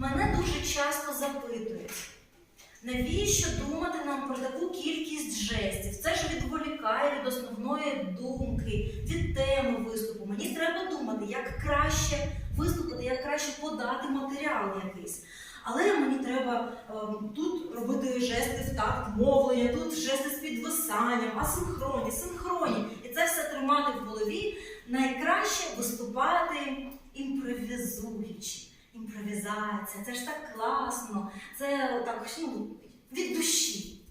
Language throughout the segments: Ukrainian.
Мене дуже часто запитують, навіщо думати нам про таку кількість жестів? Це ж відволікає від основної думки, від теми виступу. Мені треба думати, як краще виступити, як краще подати матеріал якийсь. Але мені треба ем, тут робити жести в такт мовлення, тут жести з підвисанням, асинхронні, синхронні. І це все тримати в голові. Найкраще виступати імпровізуючи. Імпровізація, це ж так класно, це так ну, від душі.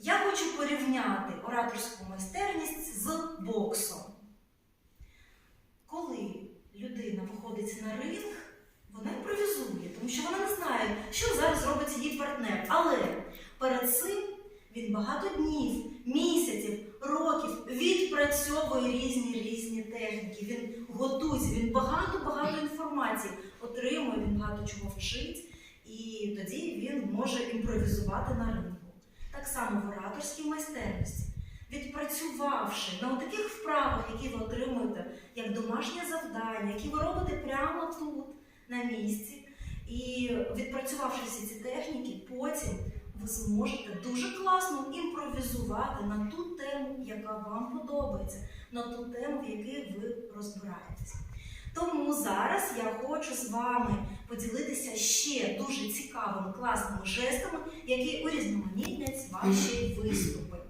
Я хочу порівняти ораторську майстерність з боксом. Коли людина виходить на ринг, вона імпровізує, тому що вона не знає, що зараз робить її партнер. Але перед цим він багато днів, місяців, років відпрацьовує різні різні техніки. Він готується, він багато-багато інформації отримує, він багато чого вчить, і тоді він може імпровізувати на ринку. Так само в ораторській майстерності. Відпрацювавши на таких вправах, які ви отримуєте як домашнє завдання, які ви робите прямо тут, на місці, і відпрацювавши всі ці техніки, потім ви зможете дуже класно імпровізувати на ту тему, яка вам подобається, на ту тему, в якій ви розбираєтесь. Тому зараз я хочу з вами поділитися ще дуже цікавими класними жестами, які урізноманітнять ваші виступи.